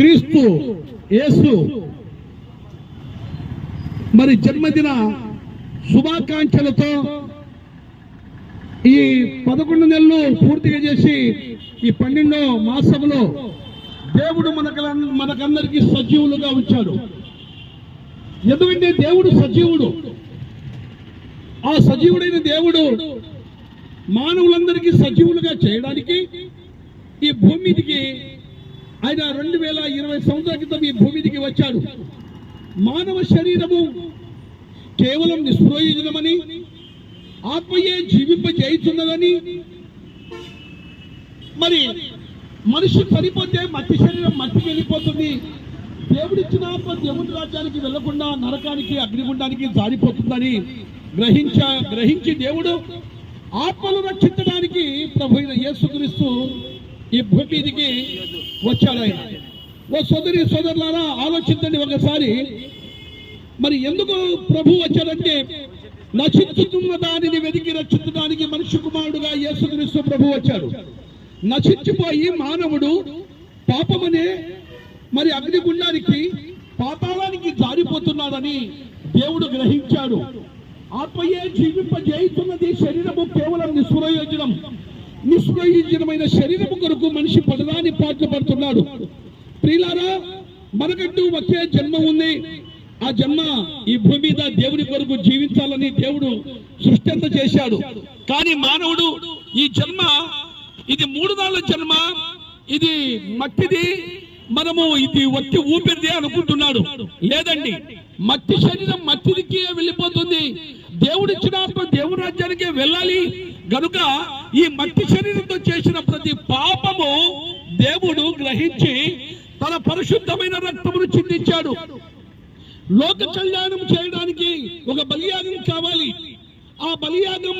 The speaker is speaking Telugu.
క్రీస్తు యేసు. మరి జన్మదిన శుభాకాంక్షలతో ఈ పదకొండు నెలలు పూర్తిగా చేసి ఈ పన్నెండో మాసంలో దేవుడు మనకు మనకందరికీ సజీవులుగా ఉంచాడు. ఎందుకంటే దేవుడు సజీవుడు. ఆ సజీవుడైన దేవుడు మానవులందరికీ సజీవులుగా చేయడానికి ఈ భూమి ఆయన రెండు వేల ఇరవై సంవత్సరాల క్రితం ఈ భూమి వచ్చాడు. మానవ శరీరము కేవలం నిష్ప్రయోజనమని ఆత్మయే జీవింపజేయుతున్నదని మరి మనిషి చనిపోతే మట్టి శరీరం మట్టికి వెళ్ళిపోతుంది. దేవుడిచ్చిన ఆత్మ దేవుడి రాజ్యానికి వెళ్ళకుండా నరకానికి అగ్నిగుండానికి జారిపోతుందని గ్రహించ గ్రహించి దేవుడు ఆత్మలు రక్షించడానికి ప్రభు యేసుక్రీస్తు ఈ భూమి మీదకి వచ్చాడు ఆయన. ఓ సోదరి సోదరులారా ఆలోచించండి ఒకసారి. మరి ఎందుకు ప్రభు వచ్చాడంటే నశించుతున్న దానిని వెతికి రక్షించడానికి మనిషి కుమారుడుగా యేసుక్రీస్తు ప్రభు వచ్చాడు. నశించిపోయి మానవుడు పాపమనే మరి అగ్నిగుండానికి పాతాళానికి జారిపోతున్నాడని దేవుడు గ్రహించాడు. ఆత్మయే జీవింపజేయుతున్నది శరీరము కేవలం నిస్ప్రయోజనం నిస్ప్రయోజనమైన శరీరము కొరకు మనిషి పడరాని పాటలు పడుతున్నాడు. ప్రియులారా మనకంటూ ఒకే జన్మ ఉంది. ఆ జన్మ ఈ భూమి మీద దేవుని కొరకు జీవించాలని దేవుడు సృష్టింత చేశాడు. కానీ మానవుడు ఈ జన్మ ఇది మూడు నాళ్ళ జన్మ ఇది మట్టిది మనము ఇది వట్టి ఊపిరిది అనుకుంటున్నాడు. లేదండి మట్టి శరీరం మట్టిదికి వెళ్ళిపోతుంది. దేవుడిచ్చిన ఆత్మ దేవుడి రాజ్యానికే వెళ్ళాలి. గనుక ఈ మట్టి శరీరంతో చేసిన ప్రతి పాపము దేవుడు గ్రహించి తన పరిశుద్ధమైన రక్తమును చిందించాడు. లోక కళ్యాణం చేయడానికి ఒక బలియాగం కావాలి. ఆ బలియాగం